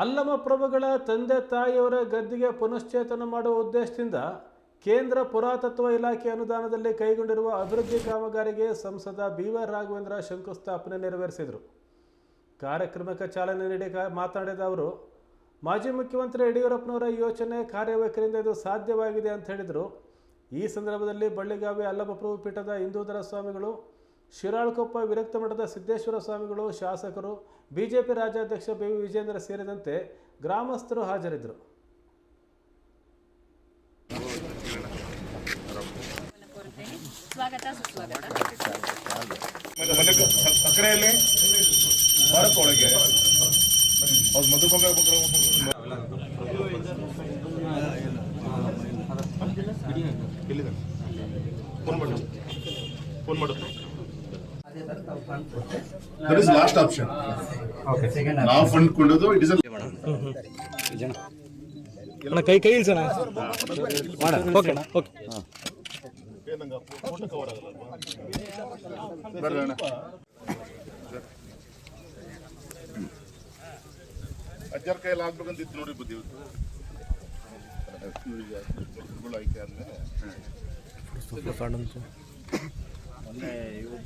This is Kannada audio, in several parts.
ಅಲ್ಲಮ ಪ್ರಭುಗಳ ತಂದೆ ತಾಯಿಯವರ ಗದ್ದಿಗೆ ಪುನಶ್ಚೇತನ ಮಾಡುವ ಉದ್ದೇಶದಿಂದ ಕೇಂದ್ರ ಪುರಾತತ್ವ ಇಲಾಖೆ ಅನುದಾನದಲ್ಲಿ ಕೈಗೊಂಡಿರುವ ಅಭಿವೃದ್ಧಿ ಕಾಮಗಾರಿಗೆ ಸಂಸದ ಬಿ ವೈ ರಾಘವೇಂದ್ರ ಶಂಕುಸ್ಥಾಪನೆ ನೆರವೇರಿಸಿದರು. ಕಾರ್ಯಕ್ರಮಕ್ಕೆ ಚಾಲನೆ ನೀಡಿ ಮಾತನಾಡಿದ ಅವರು, ಮಾಜಿ ಮುಖ್ಯಮಂತ್ರಿ ಯಡಿಯೂರಪ್ಪನವರ ಯೋಚನೆ ಕಾರ್ಯವೈಖರಿಯಿಂದ ಇದು ಸಾಧ್ಯವಾಗಿದೆ ಅಂತ ಹೇಳಿದರು. ಈ ಸಂದರ್ಭದಲ್ಲಿ ಬಳ್ಳಿಗಾವಿ ಅಲ್ಲಮಪ್ರಭು ಪೀಠದ ಹಿಂದೂಧರ ಸ್ವಾಮಿಗಳು ಶಿರಾಳಕೊಪ್ಪ ವಿರಕ್ತ ಮಠದ ಸಿದ್ದೇಶ್ವರ ಸ್ವಾಮಿಗಳು ಶಾಸಕರು ಬಿಜೆಪಿ ರಾಜ್ಯಾಧ್ಯಕ್ಷ ಬಿ ವಿ ವಿಜೇಂದ್ರ ಸೇರಿದಂತೆ ಗ್ರಾಮಸ್ಥರು ಹಾಜರಿದ್ದರು. ಫೋನ್ ಮಾಡು. ಫೋನ್ ಮಾಡು. ದಟ್ ಇಸ್ ಲಾಸ್ಟ್ ಆಪ್ಷನ್ ನಾವು ಫಂಡ್ ಕೊಂಡದ್ದು ಇಟ್ ಇಸ್ ಅಣ್ಣ ಕೈ ಕೈ ಇಲ್ಸಣ ಮಾಡ ಓಕೆ ಅಣ್ಣ ಓಕೆ ಫೋಟೋ ಕವರ್ ಆಗಲ್ಲ ಬೇಡ ಅಣ್ಣ ಅಜ್ಜರ ಕೈಯಲ್ಲಿ ಆಗ್ಬೇಕಂತಿತ್ತು ನೋಡಿ ಬುದ್ಧಿ ಆಯ್ಕೆ ಆದ್ಮೇಲೆ ಮೊನ್ನೆ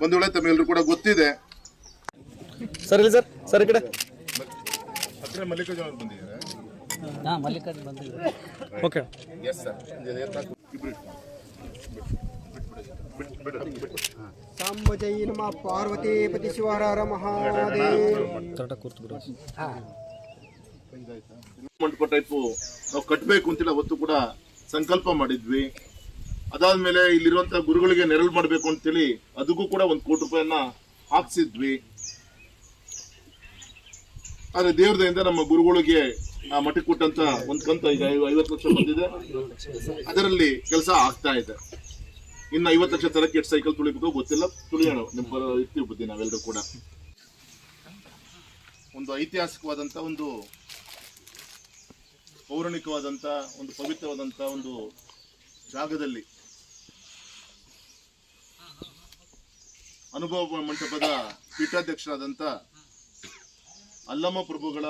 ಒಂದು ವೇಳೆ ತಮ್ಮೆಲ್ಲರೂ ಕೂಡ ಗೊತ್ತಿದೆ ಸರ್ ಇಲ್ಲಿ ಸರ್ ಸರ್ ಈ ಕಡೆ ಹತ್ತಿರ ಮಲ್ಲಿಕಾರ್ಜುನ ಅವ್ರು ಬಂದಿದ್ದಾರೆ ಹಾಂ ಮಲ್ಲಿಕಾರ್ಜುನ್ ಬಂದಿದ್ದಾರೆ ಓಕೆ ಎಸ್ ಸರ್ ಇಬ್ರು ಬಿಟ್ಟು ಬಿಡು ಬಿಡು ಜೈ ನಮ ಪಾರ್ವತಿ ಪತಿ ಶಿವಹರ ಮಹಾದೇವ್ ಮಂಟಪ ಟೈಪು ನಾವು ಕಟ್ಟಬೇಕು ಅಂತಿಲ್ಲ ಅವತ್ತು ಕೂಡ ಸಂಕಲ್ಪ ಮಾಡಿದ್ವಿ. ಅದಾದ್ಮೇಲೆ ಇಲ್ಲಿರುವಂತ ಗುರುಗಳಿಗೆ ನೆರಳು ಮಾಡಬೇಕು ಅಂತೇಳಿ ಅದಕ್ಕೂ ಕೂಡ ಒಂದು ಕೋಟಿ ರೂಪಾಯಿಯನ್ನ ಹಾಕ್ಸಿದ್ವಿ. ಆದ್ರೆ ದೇವ್ರ ದಯಿಂದ ನಮ್ಮ ಗುರುಗಳಿಗೆ ಆ ಮಠಕ್ಕೆ ಕೊಟ್ಟಂತ ಒಂದು ಕಂತ ಈಗ ಐವ- ಐವತ್ತು ಲಕ್ಷ ಬಂದಿದೆ. ಅದರಲ್ಲಿ ಕೆಲಸ ಆಗ್ತಾ ಇದೆ. ಇನ್ನು ಐವತ್ತು ಲಕ್ಷ ತರಕ್ಕೆ ಎಷ್ಟು ಸೈಕಲ್ ತುಳಿಬೇಕು ಗೊತ್ತಿಲ್ಲ. ತುಳಿಯೋಣ. ನಿಮ್ಮ ಇರ್ತೀವಿ ಬುದ್ಧಿ ನಾವೆಲ್ಲರೂ ಕೂಡ. ಒಂದು ಐತಿಹಾಸಿಕವಾದಂಥ ಒಂದು ಪೌರಾಣಿಕವಾದಂಥ ಒಂದು ಪವಿತ್ರವಾದಂಥ ಒಂದು ಜಾಗದಲ್ಲಿ ಅನುಭವ ಮಂಟಪದ ಪೀಠಾಧ್ಯಕ್ಷರಾದಂಥ ಅಲ್ಲಮ್ಮ ಪ್ರಭುಗಳ